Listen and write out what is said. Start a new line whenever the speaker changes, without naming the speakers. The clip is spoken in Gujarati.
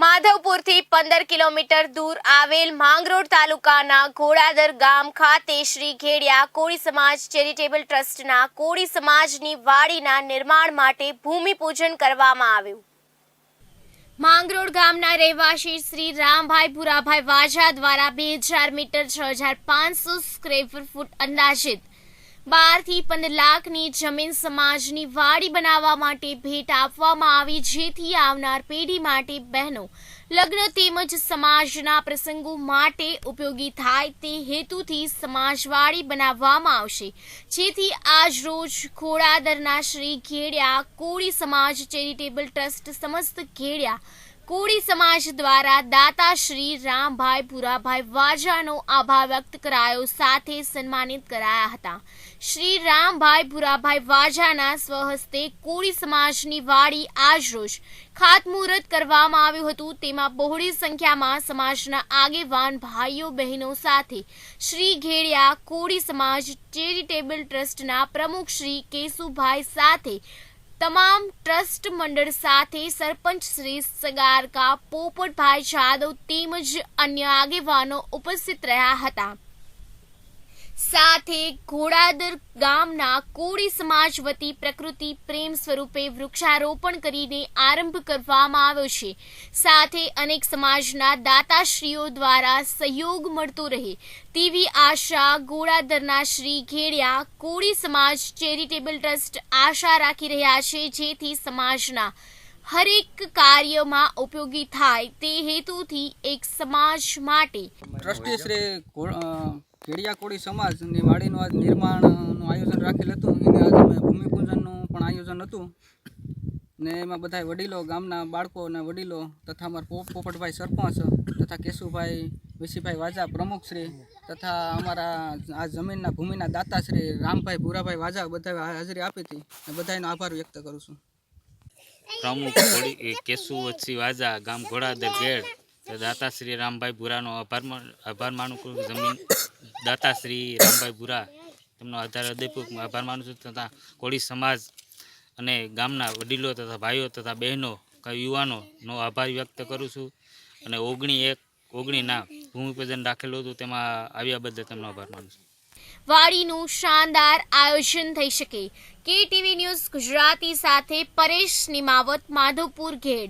માધવપુરથી પંદર કિલોમીટર દૂર આવેલ માંગરોળ તાલુકાના ઘોડાદર ગામ ખાતે શ્રી ઘેડિયા કોળી સમાજ ચેરિટેબલ ટ્રસ્ટના કોળી સમાજની વાડીના નિર્માણ માટે ભૂમિપૂજન કરવામાં આવ્યું. માંગરોળ ગામના રહેવાસી શ્રી રામભાઈ ભુરાભાઈ વાજા દ્વારા બે હજાર મીટર છ હજાર પાંચસો સ્ક્વેર ફૂટ અંદાજિત બારથી પંદર લાખની જમીન સમાજની વાડી બનાવવા માટે ભેટ આપવામાં આવી, જેથી આવનાર પેઢી માટે બહેનો લગ્ન તેમજ સમાજના પ્રસંગો માટે ઉપયોગી થાય તે હેતુથી સમાજવાડી બનાવવામાં આવશે. જેથી આજ રોજ ખોડાદરના શ્રી ઘેડિયા, કોળી સમાજ ચેરિટેબલ ટ્રસ્ટ, સમસ્ત ઘેડિયા કોળી સમાજ દ્વારા દાતા શ્રી રામભાઈ પુરાભાઈ વાજાનો આભાર વ્યક્ત કરાયો, સાથે સન્માનિત કરાયા હતા. શ્રી રામભાઈ પુરાભાઈ વાજાના સ્વહસ્તે કોળી સમાજની વાડી આજરોજ ખાતમુહૂર્ત કરવામાં આવ્યું હતું. તેમાં બહોળી સંખ્યામાં સમાજના આગેવાન ભાઈઓ, બહેનો સાથે શ્રી ઘેડિયા કોળી સમાજ ચેરિટેબલ ટ્રસ્ટના પ્રમુખ શ્રી કેશુભાઈ સાથે તમામ ટ્રસ્ટ મંડળ સાથે સરપંચ શ્રી સગારકા, પોપટભાઈ જાદવ તેમજ અન્ય આગેવાનો ઉપસ્થિત રહ્યા હતા. સાથે ઘોડાદર ગામના કોળી સમાજ વતી પ્રકૃતિ પ્રેમ સ્વરૂપે વૃક્ષારોપણ કરીને આરંભ કરવામાં આવ્યો છે. સાથે અનેક સમાજના દાતાશ્રીઓ દ્વારા સહયોગ મળતો રહે તેવી આશા ઘોડાદરના શ્રી ઘેડિયા કોળી સમાજ ચેરિટેબલ ટ્રસ્ટ આશા રાખી રહ્યા છે, જેથી સમાજના હરેક કાર્યમાં ઉપયોગી થાય તે હેતુથી એક સમાજ માટે
ટ્રસ્ટી શ્રી ઘો- અ, સમાજની વાડીનું આજ નિર્માણનું આયોજન રાખેલ હતું. એને આજે અમે ભૂમિપૂજનનું પણ આયોજન હતું. ને એમાં બધા વડીલો ગામના બાળકો અને વડીલો તથા અમારા પોપટભાઈ સરપંચ તથા કેશુભાઈ વિશીભાઈ વાજા પ્રમુખશ્રી તથા અમારા આ જમીનના ભૂમિના દાતાશ્રી રામભાઈ ભૂરાભાઈ વાજા બધા હાજરી આપી હતી. અને બધાનો આભાર વ્યક્ત કરું છું.
પ્રમુખ કેશુ વચ્છી વાજા ગામ ઘોડાદર ગેડ તો દાતાશ્રી રામભાઈ ભુરાનો આભાર આભાર માનું છું. જમીન દાતાશ્રી રામભાઈ ભુરા, તેમનો આધાર હૃદયપૂર્વક આભાર માનું છું તથા કોળી સમાજ અને ગામના વડીલો તથા ભાઈઓ તથા બહેનો યુવાનોનો આભાર વ્યક્ત કરું છું અને ઓગણી એક, ઓગણીના ભૂમિપૂજન રાખેલું હતું તેમાં આવ્યા બદલ તેમનો આભાર માનું છું.
વાડીનું શાનદાર આયોજન થઈ શકે. કે ટીવી ન્યૂઝ ગુજરાતી સાથે પરેશ નિમાવત, માધવપુર ઘેડ.